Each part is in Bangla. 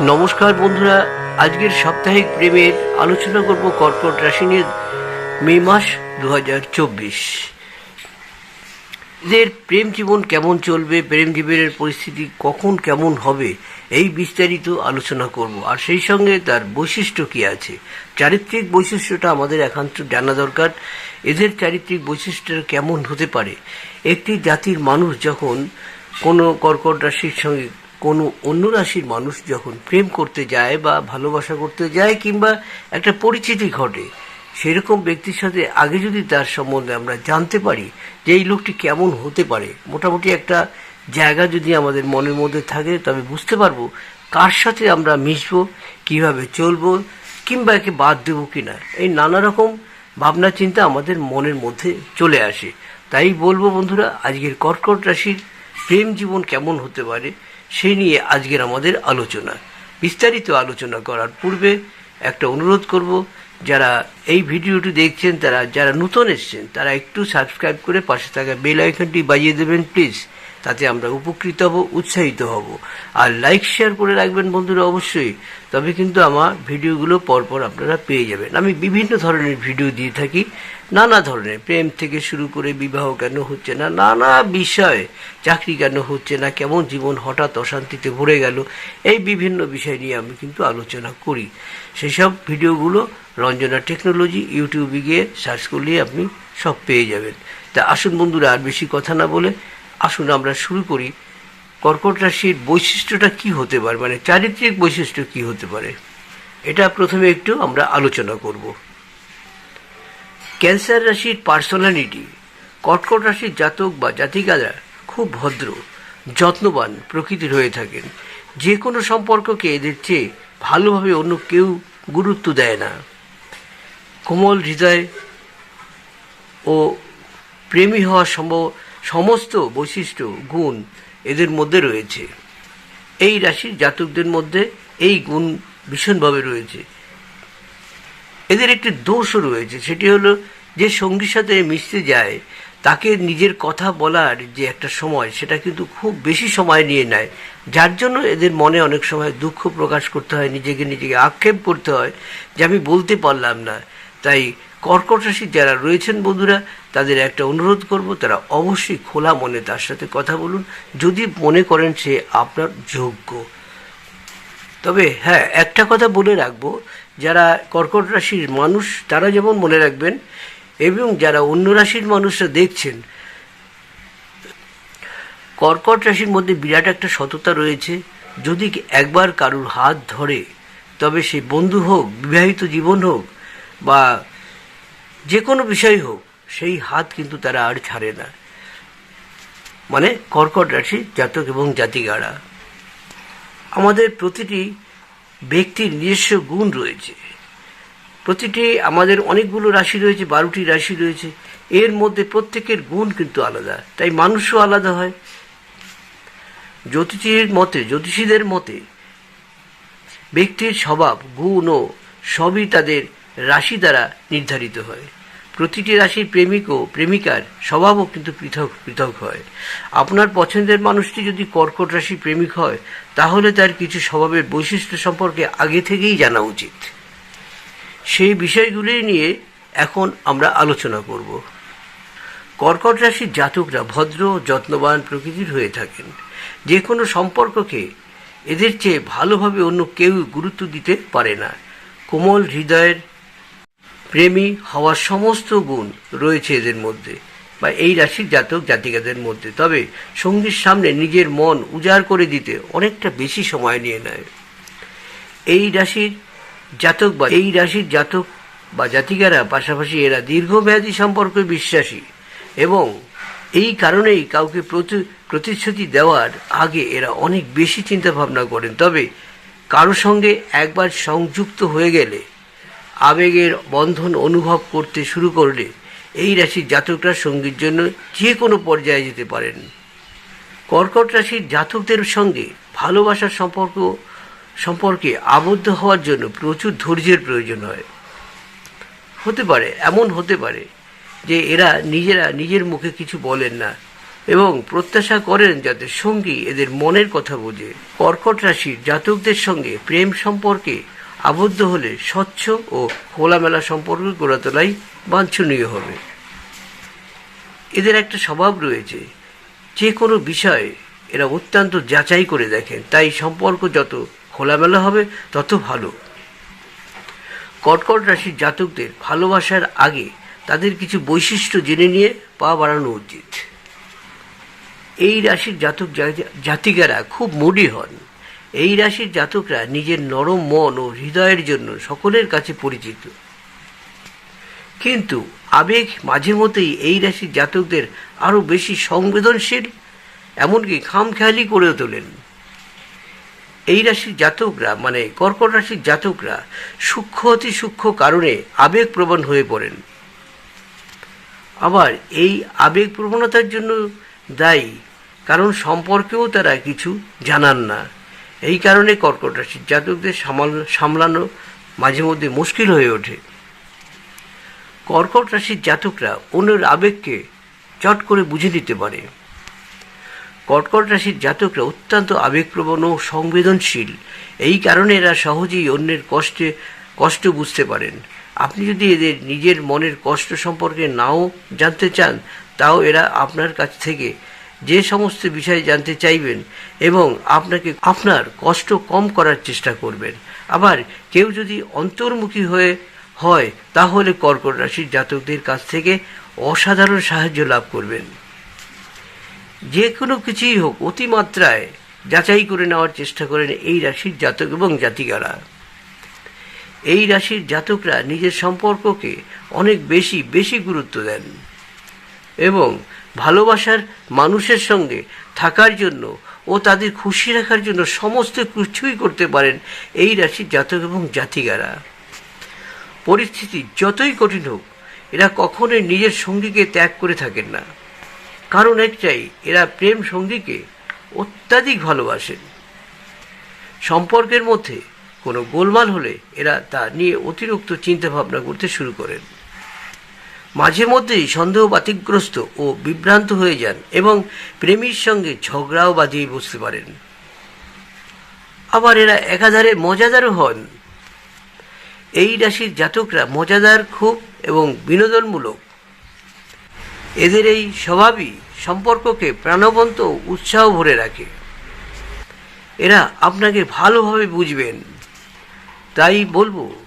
নমস্কার বন্ধুরা, আজকের সাপ্তাহিক প্রেমের আলোচনা করব কর্কট রাশি নিয়ে মে মাস দু হাজার চব্বিশ। এদের প্রেম জীবন কেমন চলবে, প্রেম জীবনের পরিস্থিতি কখন কেমন হবে, এই বিস্তারিত আলোচনা করব। আর সেই সঙ্গে তার বৈশিষ্ট্য কি আছে? চারিত্রিক বৈশিষ্ট্যটা আমাদের একান্ত জানা দরকার। এদের চারিত্রিক বৈশিষ্ট্য কেমন হতে পারে? একটি জাতির মানুষ যখন কোনো কর্কট রাশির সঙ্গে কোনো অন্য রাশির মানুষ যখন প্রেম করতে যায় বা ভালোবাসা করতে যায় কিংবা একটা পরিচিতি ঘটে সেরকম ব্যক্তির সাথে আগে যদি তার সম্বন্ধে আমরা জানতে পারি যে এই লোকটি কেমন হতে পারে, মোটামুটি একটা জায়গা যদি আমাদের মনের মধ্যে থাকে, তবে বুঝতে পারব কার সাথে আমরা মিশবো, কীভাবে চলবো, কিংবা একে বাদ দেবো কিনা। এই নানা রকম ভাবনা চিন্তা আমাদের মনের মধ্যে চলে আসে। তাই বলব বন্ধুরা, আজকের কর্কট রাশির প্রেম জীবন কেমন হতে পারে সেই নিয়ে আজকের আমাদের আলোচনা। বিস্তারিত আলোচনা করার পূর্বে একটা অনুরোধ করব যারা এই ভিডিওটি দেখছেন, তারা যারা নতুন এসছেন, তারা একটু সাবস্ক্রাইব করে পাশে থাকা বেল আইকনটি বাজিয়ে দেবেন প্লিজ তাতে আমরা উপকৃত হব, উৎসাহিত হব। আর লাইক শেয়ার করে রাখবেন বন্ধুরা অবশ্যই। তবে কিন্তু আমার ভিডিওগুলো পরপর আপনারা পেয়ে যাবেন। আমি বিভিন্ন ধরনের ভিডিও দিয়ে থাকি, নানা ধরনের। প্রেম থেকে শুরু করে বিবাহ কেন হচ্ছে না, নানা বিষয়। চাকরি কেন হচ্ছে না, কেমন জীবন হঠাৎ অশান্তিতে ভরে গেল, এই বিভিন্ন বিষয় নিয়ে আমি কিন্তু আলোচনা করি। সেসব ভিডিওগুলো রঞ্জনা টেকনোলজি, ইউটিউবে গিয়ে সার্চ করলেই আপনি সব পেয়ে যাবেন। তা আসুন বন্ধুরা, আর বেশি কথা না বলে আসুন আমরা শুরু করি। কর্কট রাশির বৈশিষ্ট্যটা কি হতে পারে? মানে চারিত্রিক বৈশিষ্ট্য কি হতে পারে? এটা প্রথমে একটু আমরা আলোচনা করব। ক্যান্সার রাশির পার্সোনালিটি কর্কট রাশির জাতক বা জাতিকারা খুব ভদ্র, যত্নবান প্রকৃতির হয়ে থাকেন। যে কোনো সম্পর্ককে এদের চেয়ে ভালোভাবে অন্য কেউ গুরুত্ব দেয় না। কোমল হৃদয় ও প্রেমী হওয়ার সম্ভব, সমস্ত বৈশিষ্ট্য, গুণ এদের মধ্যে রয়েছে। এই রাশির জাতকদের মধ্যে এই গুণ ভীষণভাবে রয়েছে। এদের একটি দোষও রয়েছে, সেটি হলো যে সঙ্গীর সাথে মিশতে যায়, তাকে নিজের কথা বলার যে একটা সময়, সেটা কিন্তু খুব বেশি সময় নিয়ে নেয়। যার জন্য এদের মনে অনেক সময় দুঃখ প্রকাশ করতে হয়, নিজেকে নিজেকে আক্ষেপ করতে হয়, যে আমি বলতে পারলাম না। তাই কর্কট রাশির যারা রয়েছেন বন্ধুরা, তাদের একটা অনুরোধ করব, তারা অবশ্যই খোলা মনে তার সাথে কথা বলুন, যদি মনে করেন সে আপনার যোগ্য। তবে হ্যাঁ একটা কথা বলে রাখব, যারা কর্কট রাশির মানুষ, তারা যেমন মনে রাখবেন, এবং যারা অন্য রাশির মানুষরা দেখছেন কর্কট রাশির মধ্যে বিরাট একটা সততা রয়েছে। যদি একবার কারুর হাত ধরে, তবে সে বন্ধু হোক, বিবাহিত জীবন হোক বা যে কোনো বিষয় হোক, সেই হাত কিন্তু তারা আর ছাড়ে না। মানে কর্কট রাশি, জাতক এবং জাতিগাড়া আমাদের প্রতিটি ব্যক্তির নিজস্ব গুণ রয়েছে। প্রতিটি আমাদের অনেকগুলো রাশি রয়েছে, বারোটি রাশি রয়েছে। এর মধ্যে প্রত্যেকের গুণ কিন্তু আলাদা, তাই মানুষও আলাদা হয়। জ্যোতিষীর মতে, জ্যোতিষীদের মতে, ব্যক্তির স্বভাব, গুণ ও সবই তাদের রাশি দ্বারা নির্ধারিত হয়। প্রতিটি রাশির প্রেমিক ও প্রেমিকার স্বভাবও কিন্তু পৃথক পৃথক হয়। আপনার পছন্দের মানুষটি যদি কর্কট রাশির প্রেমিক হয়, তাহলে তার কিছু স্বভাবের বৈশিষ্ট্য সম্পর্কে আগে থেকেই জানা উচিত। সেই বিষয়গুলি নিয়ে এখন আমরা আলোচনা করব। কর্কট রাশির জাতকরা ভদ্র, যত্নবান প্রকৃতির হয়ে থাকেন। যে কোনো সম্পর্ককে এদের চেয়ে ভালোভাবে অন্য কেউ গুরুত্ব দিতে পারে না। কোমল হৃদয়ের প্রেমী হওয়ার সমস্ত গুণ রয়েছে এদের মধ্যে বা এই রাশির জাতক জাতিকাদের মধ্যে। তবে সঙ্গীর সামনে নিজের মন উজাড় করে দিতে অনেকটা বেশি সময় নিয়ে নেয়। এই রাশির জাতক বা এই রাশির জাতক বা জাতিকারা পাশাপাশি এরা দীর্ঘমেয়াদী সম্পর্কে বিশ্বাসী এবং এই কারণেই কাউকে প্রতি- প্রতিশ্রুতি দেওয়ার আগে এরা অনেক বেশি চিন্তা ভাবনা করেন। তবে কারও সঙ্গে একবার সংযুক্ত হয়ে গেলে আবেগের বন্ধন অনুভব করতে শুরু করলে এই রাশির জাতকরা সঙ্গীর জন্য যে কোনো পর্যায়ে যেতে পারেন। কর্কট রাশির জাতকদের সঙ্গে ভালোবাসার সম্পর্ক, সম্পর্কে আবদ্ধ হওয়ার জন্য প্রচুর ধৈর্যের প্রয়োজন হয়। হতে পারে, এমন হতে পারে যে এরা নিজেরা নিজের মুখে কিছু বলেন না এবং প্রত্যাশা করেন যাতে সঙ্গী এদের মনের কথা বোঝে। কর্কট রাশির জাতকদের সঙ্গে প্রেম সম্পর্কে আবদ্ধ হলে স্বচ্ছ ও খোলামেলা সম্পর্ক গড়ে তোলাই বাঞ্ছনীয় হবে। এদের একটা স্বভাব রয়েছে, যে কোনো বিষয়ে এরা অত্যন্ত যাচাই করে দেখেন, তাই সম্পর্ক যত খোলামেলা হবে, তত ভালো। কটকট রাশির জাতকদের ভালোবাসার আগে তাদের কিছু বৈশিষ্ট্য জেনে নিয়ে পা বাড়ানো উচিত। এই রাশির জাতক জাতিকারা খুব মুডি হন। এই রাশির জাতকরা নিজের নরম মন ও হৃদয়ের জন্য সকলের কাছে পরিচিত। কিন্তু আবেগ মাঝে মধ্যেই এই রাশির জাতকদের আরও বেশি সংবেদনশীল, এমনকি খামখেয়ালি করে তোলেন। এই রাশির জাতকরা মানে কর্কট রাশির জাতকরা সূক্ষ্ম অতি সূক্ষ্ম কারণে আবেগপ্রবণ হয়ে পড়েন। আবার এই আবেগ প্রবণতার জন্য দায়ী, কারণ সম্পর্কেও তারা কিছু জানান না। এই কারণে কর্কট রাশির জাতকদের সামাল, সামলানো মাঝে মধ্যে মুশকিল হয়ে ওঠে। কর্কট রাশির জাতকরা অন্যের আবেগকে চট করে বুঝে নিতে পারে। কর্কট রাশির জাতকরা অত্যন্ত আবেগপ্রবণ ও সংবেদনশীল। এই কারণে এরা সহজেই অন্যের কষ্টে, কষ্ট বুঝতে পারেন। আপনি যদি এদের নিজের মনের কষ্ট সম্পর্কে নাও জানতে চান, তাও এরা আপনার কাছ থেকে যে সমস্ত বিষয়ে জানতে চাইবেন এবং আপনাকে আপনার কষ্ট কম করার চেষ্টা করবেন। আবার কেউ যদি অন্তর্মুখী হয়ে হয়, তাহলে কর্কট রাশির জাতকদের কাছ থেকে অসাধারণ সাহায্য লাভ করবেন। যে কোনো কিছুই হোক, অতিমাত্রায় যাচাই করে নেওয়ার চেষ্টা করেন এই রাশির জাতক এবং জাতিকারা। এই রাশির জাতকরা নিজের সম্পর্ককে অনেক বেশি বেশি গুরুত্ব দেন। এবং ভালোবাসার মানুষের সঙ্গে থাকার জন্য ও তাদের খুশি রাখার জন্য সমস্ত কিছুই করতে পারেন এই রাশির জাতক এবং জাতিকারা। পরিস্থিতি যতই কঠিন হোক, এরা কখনোই নিজের সঙ্গীকে ত্যাগ করে থাকেন না। কারণ একটাই, এরা প্রেম সঙ্গীকে অত্যাধিক ভালোবাসেন। সম্পর্কের মধ্যে কোনো গোলমাল হলে এরা তা নিয়ে অতিরিক্ত চিন্তা ভাবনা করতে শুরু করেন। মাঝে মধ্যেই সন্দেহ বাতিগ্রস্ত ও বিভ্রান্ত হয়ে যান এবং প্রেমীর সঙ্গে ঝগড়াও বাঁধিয়ে বসতে পারেন। আবার এরা একাধারে মজাদারও হন। এই রাশির জাতকরা মজাদার, খুব এবং বিনোদনমূলক। এদের এই স্বভাবই সম্পর্ককে প্রাণবন্ত উৎসাহ ভরে রাখে। এরা আপনাকে ভালোভাবে বুঝবেন। তাই বলব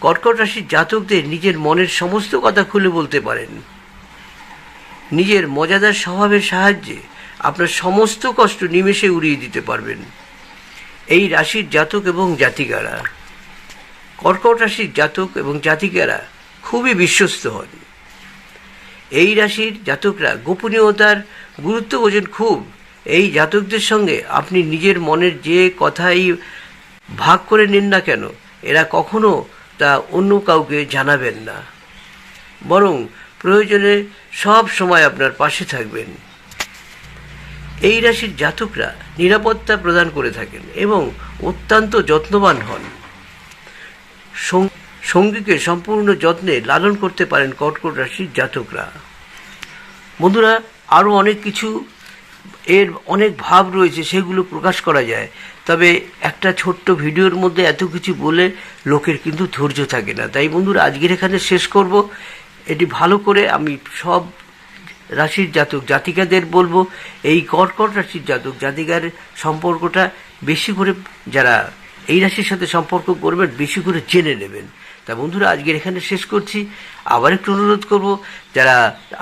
কর্কট রাশির জাতকদের নিজের মনের সমস্ত কথা খুলে বলতে পারেন। নিজের মজাদার স্বভাবের সাহায্যে আপনার সমস্ত কষ্ট নিমেষে উড়িয়ে দিতে পারবেন। এই রাশির জাতক এবং জাতিকারা। কর্কট রাশির জাতক এবং জাতিকারা খুবই বিশ্বস্ত হন। এই রাশির জাতকরা গোপনীয়তার গুরুত্ব বোঝেন খুব। এই জাতকদের সঙ্গে আপনি নিজের মনের যে কথাই ভাগ করে নিন না কেন, এরা কখনো তা অন্য কাউকে জানাবেন না। বরং প্রয়োজনে সব সময় আপনার পাশে থাকবেন। এই রাশির জাতকরা নিরাপত্তা প্রদান করে থাকেন এবং অত্যন্ত যত্নবান হন। সঙ্গীকে সম্পূর্ণ যত্নে লালন করতে পারেন কর্কট রাশির জাতকরা। বন্ধুরা, আরও অনেক কিছু এর অনেক ভাব রয়েছে, সেগুলো প্রকাশ করা যায়। তবে একটা ছোট্ট ভিডিওর মধ্যে এত কিছু বলে লোকের কিন্তু ধৈর্য থাকে না। তাই বন্ধুরা, আজকের এখানে শেষ করব। এটি ভালো করে আমি সব রাশির জাতক জাতিকাদের বলব, এই কর্কট রাশির জাতক জাতিকার সম্পর্কটা বেশি করে যারা এই রাশির সাথে সম্পর্ক করবেন, বেশি করে জেনে নেবেন। তা বন্ধুরা, আজকের এখানে শেষ করছি। আবার একটু অনুরোধ করব, যারা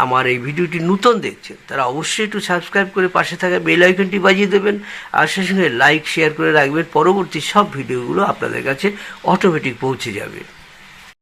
আমার এই ভিডিওটি নূতন দেখছেন, তারা অবশ্যই একটু সাবস্ক্রাইব করে পাশে থাকা বেল আইকনটি বাজিয়ে দেবেন, আর সেই সঙ্গে লাইক শেয়ার করে রাখবেন। পরবর্তী সব ভিডিওগুলো আপনাদের কাছে অটোমেটিক পৌঁছে যাবে।